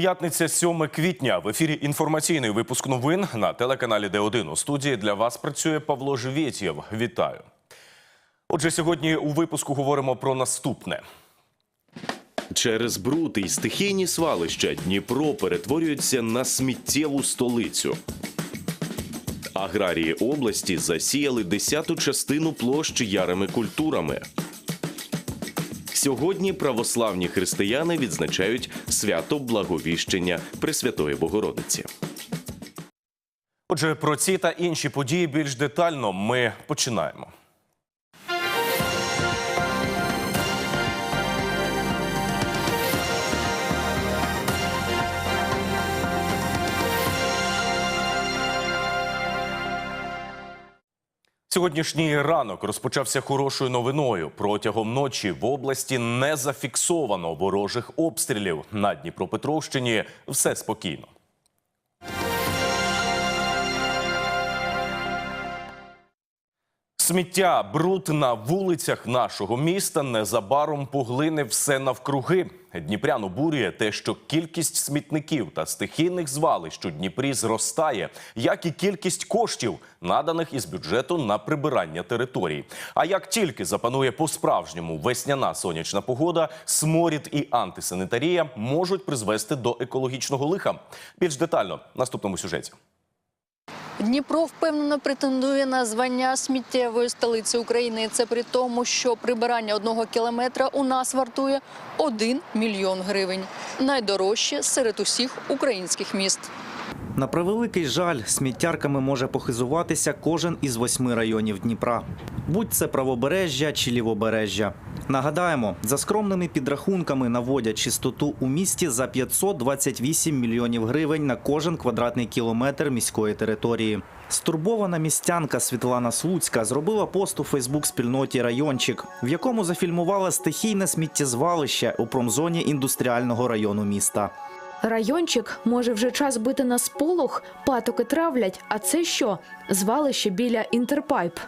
П'ятниця 7 квітня. В ефірі інформаційний випуск новин на телеканалі Д1. У студії для вас працює Павло Живєтєв. Вітаю. Отже, сьогодні у випуску говоримо про наступне. Через бруд і стихійні свалища Дніпро перетворюється на сміттєву столицю. Аграрії області засіяли десяту частину площ ярими культурами. Сьогодні православні християни відзначають свято Благовіщення Пресвятої Богородиці. Отже, про ці та інші події більш детально ми починаємо. Сьогоднішній ранок розпочався хорошою новиною. Протягом ночі в області не зафіксовано ворожих обстрілів. На Дніпропетровщині все спокійно. Сміття, бруд на вулицях нашого міста незабаром поглине все навкруги. Дніпрян обурює те, що кількість смітників та стихійних звалищ у Дніпрі зростає, як і кількість коштів, наданих із бюджету на прибирання територій. А як тільки запанує по-справжньому весняна сонячна погода, сморід і антисанітарія можуть призвести до екологічного лиха. Більш детально наступному сюжеті. Дніпро впевнено претендує на звання сміттєвої столиці України. Це при тому, що прибирання одного кілометра у нас вартує 1 мільйон гривень. Найдорожче серед усіх українських міст. На превеликий жаль, сміттярками може похизуватися кожен із восьми районів Дніпра. Будь це правобережжя чи лівобережжя. Нагадаємо, за скромними підрахунками наводять чистоту у місті за 528 мільйонів гривень на кожен квадратний кілометр міської території. Стурбована містянка Світлана Слуцька зробила пост у Фейсбук-спільноті Райончик, в якому зафільмувала стихійне сміттєзвалище у промзоні індустріального району міста. Райончик може вже час бити на сполох, патоки травлять. А це що? Звалище біля інтерпайп.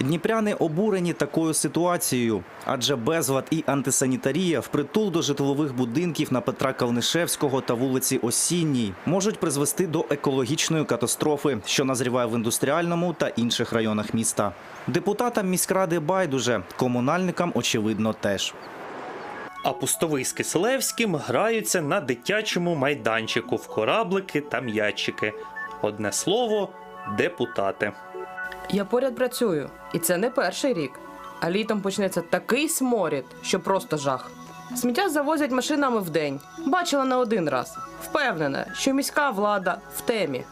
Дніпряни обурені такою ситуацією, адже безлад і антисанітарія впритул до житлових будинків на Петра Калнишевського та вулиці Осінній можуть призвести до екологічної катастрофи, що назріває в індустріальному та інших районах міста. Депутатам міськради байдуже, комунальникам очевидно теж. А Пустовий з Киселевським граються на дитячому майданчику в кораблики та м'ячики. Одне слово депутати. Я поряд працюю, і це не перший рік. А літом почнеться такий сморід, що просто жах. Сміття завозять машинами в день. Бачила не один раз. Впевнена, що міська влада в темі.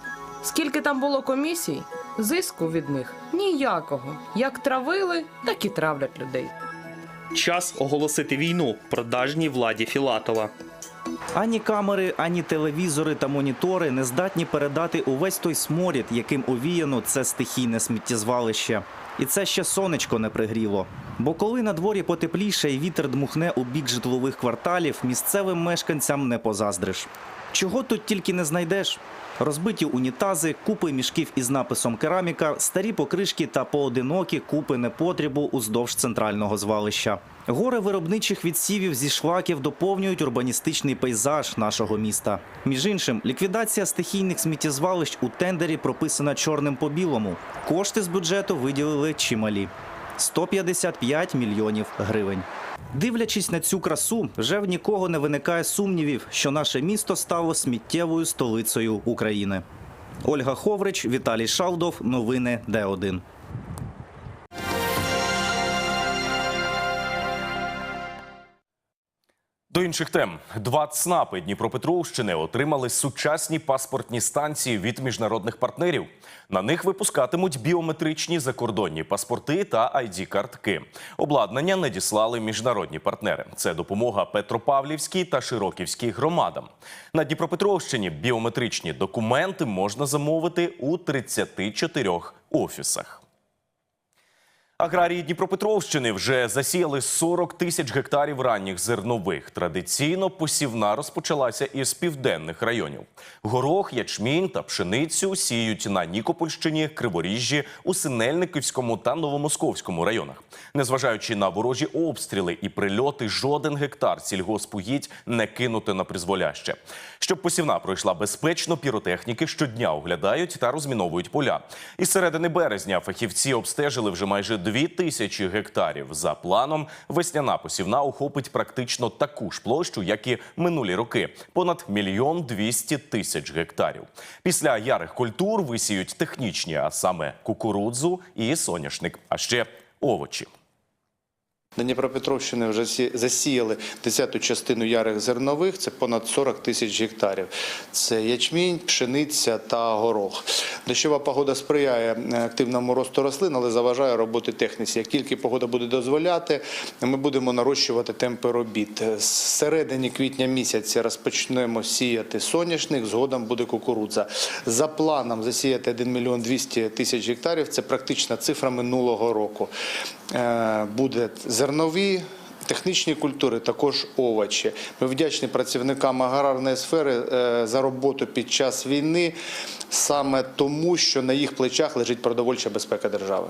Скільки там було комісій, зиску від них ніякого. Як травили, так і травлять людей. Час оголосити війну продажній владі Філатова. Ані камери, ані телевізори та монітори не здатні передати увесь той сморід, яким овіяно це стихійне сміттєзвалище. І це ще сонечко не пригріло. Бо коли на дворі потепліше і вітер дмухне у бік житлових кварталів, місцевим мешканцям не позаздриш. Чого тут тільки не знайдеш? Розбиті унітази, купи мішків із написом кераміка, старі покришки та поодинокі купи непотрібу уздовж центрального звалища. Гори виробничих відсівів зі шлаків доповнюють урбаністичний пейзаж нашого міста. Між іншим, ліквідація стихійних сміттєзвалищ у тендері прописана чорним по білому. Кошти з бюджету виділили чималі. 155 мільйонів гривень. Дивлячись на цю красу, вже в нікого не виникає сумнівів, що наше місто стало сміттєвою столицею України. Ольга Ховрич, Віталій Шалдов. Новини Д1. Інших тем два ЦНАПи Дніпропетровщини отримали сучасні паспортні станції від міжнародних партнерів. На них випускатимуть біометричні закордонні паспорти та id картки Обладнання надіслали міжнародні партнери. Це допомога Петропавлівській та Широківській громадам. На Дніпропетровщині біометричні документи можна замовити у 34 офісах. Аграрії Дніпропетровщини вже засіяли 40 тисяч гектарів ранніх зернових. Традиційно посівна розпочалася із південних районів. Горох, ячмінь та пшеницю сіють на Нікопольщині, Криворіжжі, у Синельниківському та Новомосковському районах. Незважаючи на ворожі обстріли і прильоти, жоден гектар сільгоспугідь не кинути на призволяще. Щоб посівна пройшла безпечно, піротехніки щодня оглядають та розміновують поля. Із середини березня фахівці обстежили вже майже дві тисячі гектарів. За планом, весняна посівна охопить практично таку ж площу, як і минулі роки – понад мільйон двісті тисяч гектарів. Після ярих культур висіють технічні, а саме кукурудзу і соняшник, а ще овочі. На Дніпропетровщині вже засіяли десяту частину ярих зернових, це понад 40 тисяч гектарів. Це ячмінь, пшениця та горох. Дощова погода сприяє е, активному росту рослин, але заважає роботи техніці. Як тільки погода буде дозволяти, ми будемо нарощувати темпи робіт. З середини квітня місяця розпочнемо сіяти соняшник, згодом буде кукурудза. За планом засіяти 1 мільйон 200 тисяч гектарів. Це практична цифра минулого року. Е, Буде зернові. Технічні культури, також овочі. Ми вдячні працівникам аграрної сфери е, за роботу під час війни, саме тому, що на їх плечах лежить продовольча безпека держави.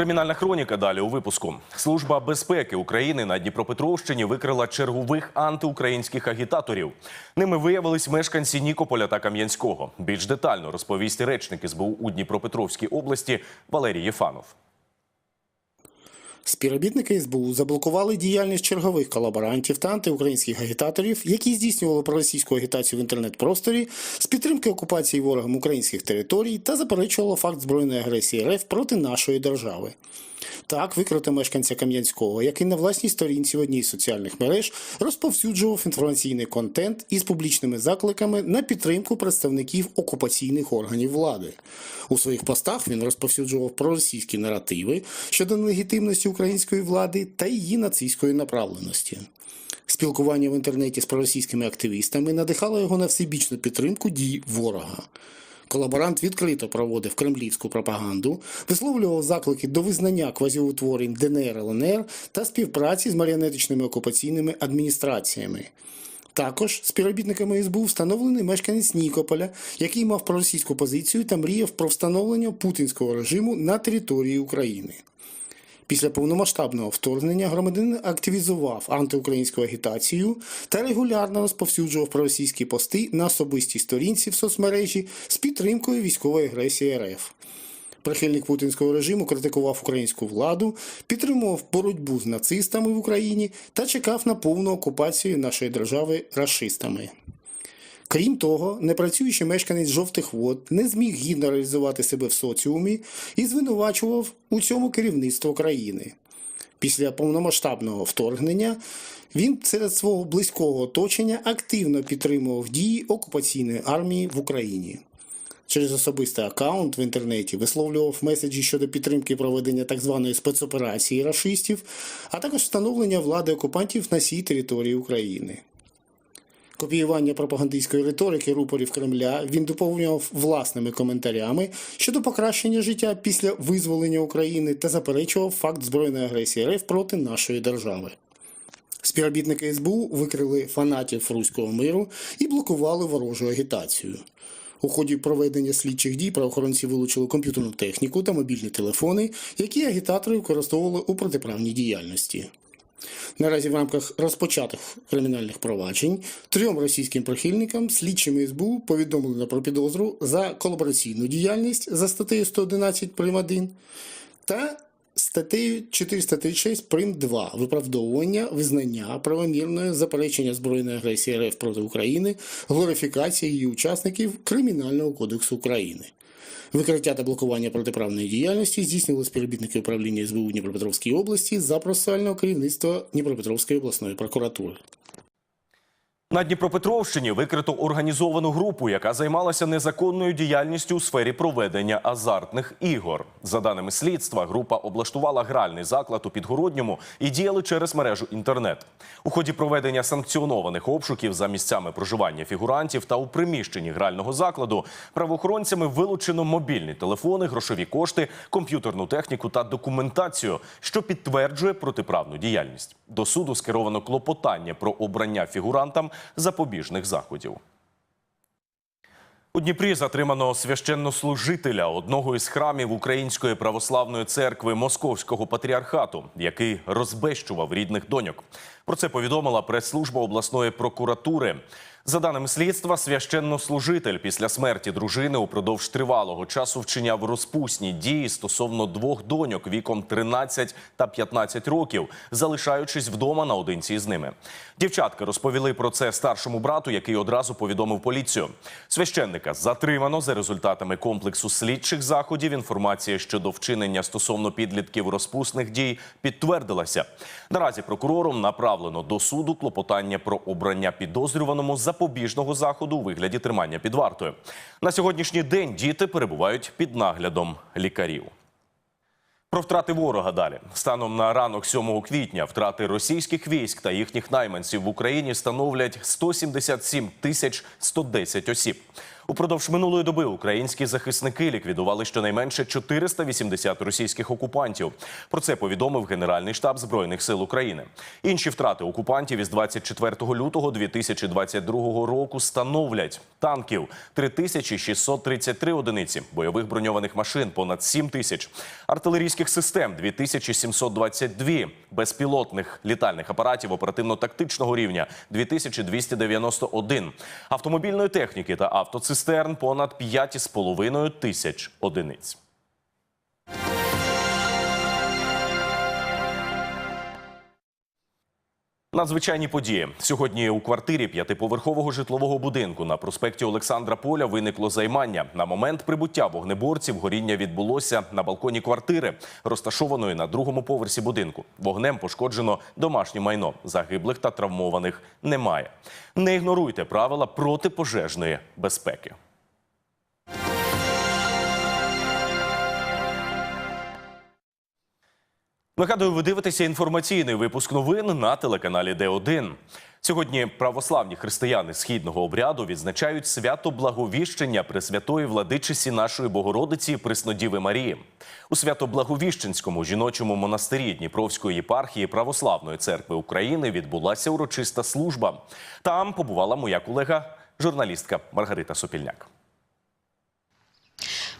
Кримінальна хроніка далі у випуску. Служба безпеки України на Дніпропетровщині викрила чергових антиукраїнських агітаторів. Ними виявились мешканці Нікополя та Кам'янського. Більш детально розповість речник СБУ у Дніпропетровській області Валерій Єфанов. Співробітники СБУ заблокували діяльність чергових колаборантів та антиукраїнських агітаторів, які здійснювали проросійську агітацію в інтернет-просторі з підтримки окупації ворогом українських територій та заперечували факт збройної агресії РФ проти нашої держави. Так, викрито мешканця Кам'янського, який на власній сторінці в одній з соціальних мереж розповсюджував інформаційний контент із публічними закликами на підтримку представників окупаційних органів влади. У своїх постах він розповсюджував проросійські наративи щодо нелегітимності української влади та її нацистської направленості. Спілкування в інтернеті з проросійськими активістами надихало його на всебічну підтримку дій ворога. Колаборант відкрито проводив кремлівську пропаганду, висловлював заклики до визнання квазіутворень ДНР ЛНР та співпраці з маріонетичними окупаційними адміністраціями. Також співробітниками СБУ встановлений мешканець Нікополя, який мав проросійську позицію та мріяв про встановлення путінського режиму на території України. Після повномасштабного вторгнення громадянин активізував антиукраїнську агітацію та регулярно розповсюджував проросійські пости на особистій сторінці в соцмережі з підтримкою військової агресії РФ. Прихильник путінського режиму критикував українську владу, підтримував боротьбу з нацистами в Україні та чекав на повну окупацію нашої держави расистами. Крім того, непрацюючий мешканець жовтих вод не зміг гідно реалізувати себе в соціумі і звинувачував у цьому керівництво країни. Після повномасштабного вторгнення він серед свого близького оточення активно підтримував дії окупаційної армії в Україні. Через особистий аккаунт в інтернеті висловлював меседжі щодо підтримки проведення так званої спецоперації рашистів, а також встановлення влади окупантів на всій території України. Копіювання пропагандистської риторики рупорів Кремля він доповнював власними коментарями щодо покращення життя після визволення України та заперечував факт збройної агресії РФ проти нашої держави. Співробітники СБУ викрили фанатів руського миру і блокували ворожу агітацію. У ході проведення слідчих дій правоохоронці вилучили комп'ютерну техніку та мобільні телефони, які агітатори використовували у протиправній діяльності. Наразі в рамках розпочатих кримінальних проваджень трьом російським прихильникам слідчими СБУ повідомлено про підозру за колабораційну діяльність за статтею 111 прим. 1 та статтею 436 прим. 2 виправдовування, визнання правомірної заперечення збройної агресії РФ проти України, глорифікація її учасників Кримінального кодексу України. Викриття та блокування протиправної діяльності здійснили співробітники управління СБУ Дніпропетровській області за процесуального керівництва Дніпропетровської обласної прокуратури. На Дніпропетровщині викрито організовану групу, яка займалася незаконною діяльністю у сфері проведення азартних ігор. За даними слідства, група облаштувала гральний заклад у Підгородньому і діяли через мережу інтернет. У ході проведення санкціонованих обшуків за місцями проживання фігурантів та у приміщенні грального закладу правоохоронцями вилучено мобільні телефони, грошові кошти, комп'ютерну техніку та документацію, що підтверджує протиправну діяльність. До суду скеровано клопотання про обрання фігурантам запобіжних заходів. У Дніпрі затримано священнослужителя одного із храмів Української православної церкви Московського патріархату, який розбещував рідних доньок. Про це повідомила прес-служба обласної прокуратури. За даними слідства, священнослужитель після смерті дружини упродовж тривалого часу вчиняв розпусні дії стосовно двох доньок віком 13 та 15 років, залишаючись вдома наодинці з ними. Дівчатки розповіли про це старшому брату, який одразу повідомив поліцію. Священника затримано за результатами комплексу слідчих заходів. Інформація щодо вчинення стосовно підлітків розпусних дій підтвердилася. Наразі прокурором направлено до суду клопотання про обрання підозрюваному запобіжного заходу у вигляді тримання під вартою. На сьогоднішній день діти перебувають під наглядом лікарів. Про втрати ворога далі. Станом на ранок 7 квітня втрати російських військ та їхніх найманців в Україні становлять 177 тисяч 110 осіб. Упродовж минулої доби українські захисники ліквідували щонайменше 480 російських окупантів. Про це повідомив Генеральний штаб Збройних сил України. Інші втрати окупантів із 24 лютого 2022 року становлять танків 3633 одиниці, бойових броньованих машин понад 7 тисяч, артилерійських систем 2722, безпілотних літальних апаратів оперативно-тактичного рівня 2291, автомобільної техніки та автоцистерн понад 5,5 тисяч одиниць. Надзвичайні події сьогодні у квартирі п'ятиповерхового житлового будинку на проспекті Олександра Поля виникло займання. На момент прибуття вогнеборців горіння відбулося на балконі квартири, розташованої на другому поверсі будинку. Вогнем пошкоджено домашнє майно. Загиблих та травмованих немає. Не ігноруйте правила протипожежної безпеки. Нагадую, ви дивитеся інформаційний випуск новин на телеканалі Д1. Сьогодні православні християни східного обряду відзначають свято Благовіщення Пресвятої владичиці нашої Богородиці Преснодіви Марії. У свято-Благовіщенському жіночому монастирі Дніпровської єпархії Православної церкви України відбулася урочиста служба. Там побувала моя колега, журналістка Маргарита Сопільняк.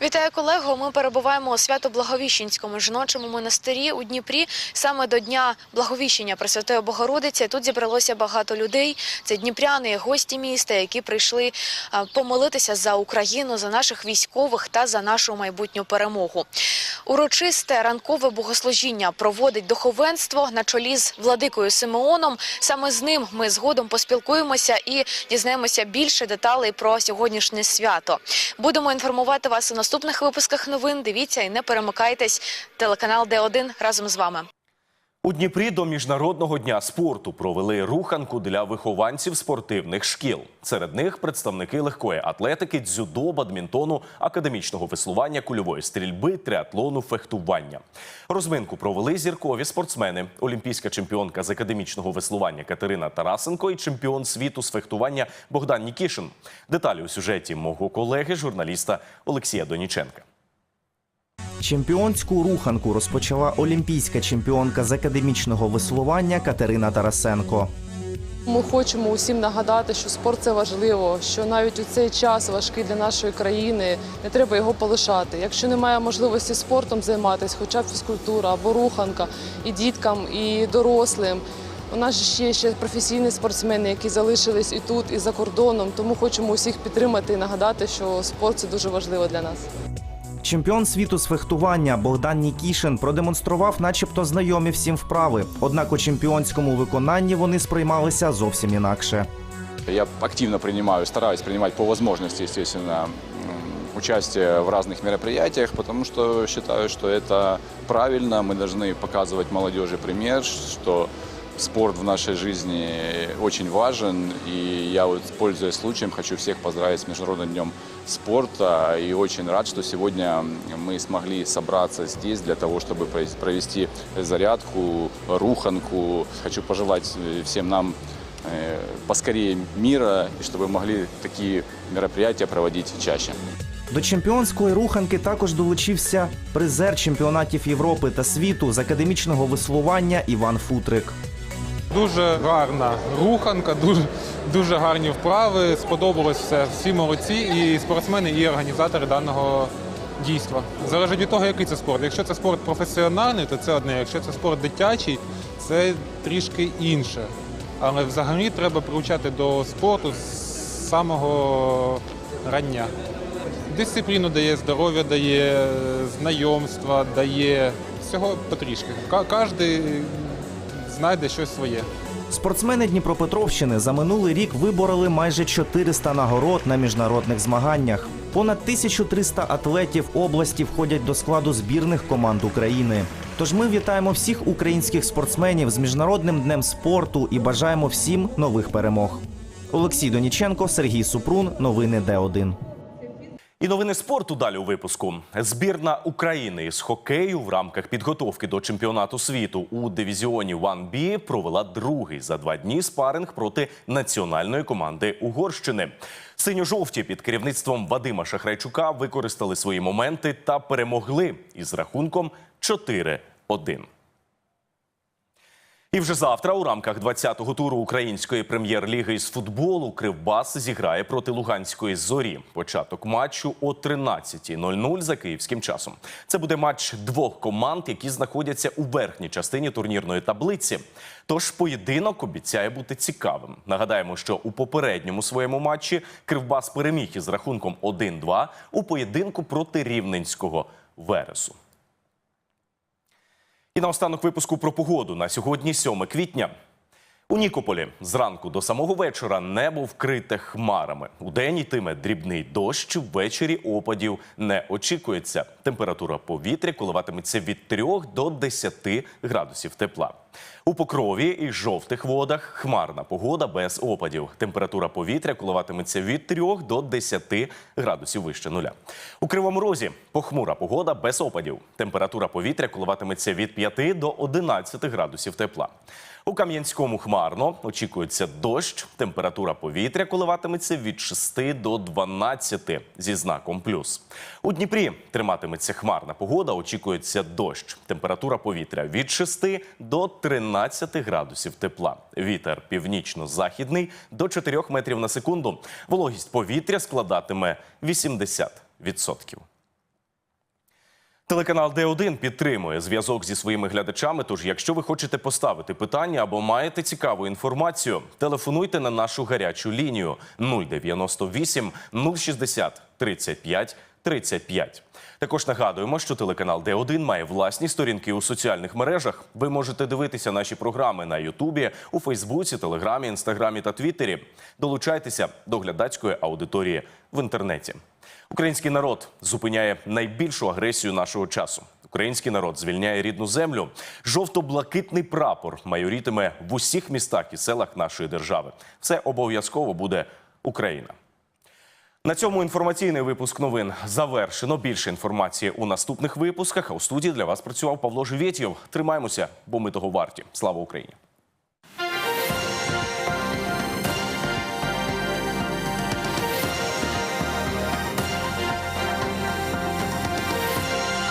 Вітаю колего. Ми перебуваємо у свято-благовіщенському жіночому монастирі у Дніпрі. Саме до дня благовіщення Пресвятої Богородиці тут зібралося багато людей. Це дніпряни, гості міста, які прийшли а, помолитися за Україну, за наших військових та за нашу майбутню перемогу. Урочисте ранкове богослужіння проводить духовенство на чолі з владикою Симеоном. Саме з ним ми згодом поспілкуємося і дізнаємося більше деталей про сьогоднішнє свято. Будемо інформувати вас у наступних випусках новин. Дивіться і не перемикайтесь. Телеканал Д1 разом з вами. У Дніпрі до міжнародного дня спорту провели руханку для вихованців спортивних шкіл. Серед них представники легкої атлетики, дзюдо, бадмінтону, академічного веслування, кульової стрільби, триатлону, фехтування. Розминку провели зіркові спортсмени: олімпійська чемпіонка з академічного веслування Катерина Тарасенко і чемпіон світу з фехтування Богдан Нікішин. Деталі у сюжеті мого колеги, журналіста Олексія Доніченка. Чемпіонську руханку розпочала олімпійська чемпіонка з академічного веслування Катерина Тарасенко. Ми хочемо усім нагадати, що спорт це важливо, що навіть у цей час важкий для нашої країни не треба його полишати. Якщо немає можливості спортом займатися, хоча б фізкультура або руханка, і діткам, і дорослим. У нас ще, ще професійні спортсмени, які залишились і тут, і за кордоном. Тому хочемо усіх підтримати і нагадати, що спорт це дуже важливо для нас. Чемпіон світу з фехтування Богдан Нікішин продемонстрував, начебто, знайомі всім вправи. Однак у чемпіонському виконанні вони сприймалися зовсім інакше. Я активно принимаю, стараюсь принимать по возможности, естественно, м, участие в разных мероприятиях, потому что считаю, что это правильно. Мы должны показывать молодежи пример, что спорт в нашей жизни очень важен. И я, вот, пользуясь случаем, хочу всех поздравить с Международным днем спорта. И очень рад, что сегодня мы смогли собраться здесь для того, чтобы произ- провести зарядку, руханку. Хочу пожелать э, всем нам э, поскорее мира, и чтобы могли такие мероприятия проводить чаще. До чемпіонської руханки також долучився призер чемпіонатів Європи та світу з академічного веслування Іван Футрик. Дуже гарна руханка, дуже, дуже гарні вправи. Сподобалось все. Всі молодці, і спортсмени, і організатори даного дійства. Залежить від того, який це спорт. Якщо це спорт професіональний, то це одне. Якщо це спорт дитячий, це трішки інше. Але взагалі треба приучати до спорту з самого рання. Дисципліну дає, здоров'я дає, знайомства дає. Всього потрішки. Кожен знайде щось своє. Спортсмени Дніпропетровщини за минулий рік вибороли майже 400 нагород на міжнародних змаганнях. Понад 1300 атлетів області входять до складу збірних команд України. Тож ми вітаємо всіх українських спортсменів з міжнародним днем спорту і бажаємо всім нових перемог. Олексій Доніченко, Сергій Супрун. Новини Д1. І новини спорту далі у випуску. Збірна України з хокею в рамках підготовки до чемпіонату світу у дивізіоні 1B провела другий за два дні спаринг проти національної команди Угорщини. Синьо-жовті під керівництвом Вадима Шахрайчука використали свої моменти та перемогли із рахунком 4-1. І вже завтра у рамках 20-го туру української прем'єр-ліги з футболу Кривбас зіграє проти Луганської зорі. Початок матчу о 13.00 за київським часом. Це буде матч двох команд, які знаходяться у верхній частині турнірної таблиці. Тож поєдинок обіцяє бути цікавим. Нагадаємо, що у попередньому своєму матчі Кривбас переміг із рахунком 1-2 у поєдинку проти рівненського вересу. І наостанок випуску про погоду на сьогодні, 7 квітня. У Нікополі зранку до самого вечора небо вкрите хмарами. Удень йтиме дрібний дощ, ввечері опадів не очікується. Температура повітря коливатиметься від 3 до 10 градусів тепла. У покрові і жовтих водах хмарна погода без опадів. Температура повітря коливатиметься від 3 до 10 градусів вище нуля. У Кривому Розі похмура погода без опадів. Температура повітря коливатиметься від 5 до 11 градусів тепла. У Кам'янському хмарно очікується дощ. Температура повітря коливатиметься від 6 до 12 зі знаком плюс. У Дніпрі триматиметься хмарна погода. Очікується дощ. Температура повітря від 6 до 13 градусів тепла. Вітер північно-західний до 4 метрів на секунду. Вологість повітря складатиме 80%. Телеканал Д1 підтримує зв'язок зі своїми глядачами. Тож, якщо ви хочете поставити питання або маєте цікаву інформацію, телефонуйте на нашу гарячу лінію 098 060 35 35. Також нагадуємо, що телеканал Д1 має власні сторінки у соціальних мережах. Ви можете дивитися наші програми на Ютубі, у Фейсбуці, Телеграмі, Інстаграмі та Твіттері. Долучайтеся до глядацької аудиторії в інтернеті. Український народ зупиняє найбільшу агресію нашого часу. Український народ звільняє рідну землю. Жовто-блакитний прапор майорітиме в усіх містах і селах нашої держави. Все обов'язково буде Україна. На цьому інформаційний випуск новин завершено. Більше інформації у наступних випусках. А у студії для вас працював Павло Живєтєв. Тримаємося, бо ми того варті. Слава Україні!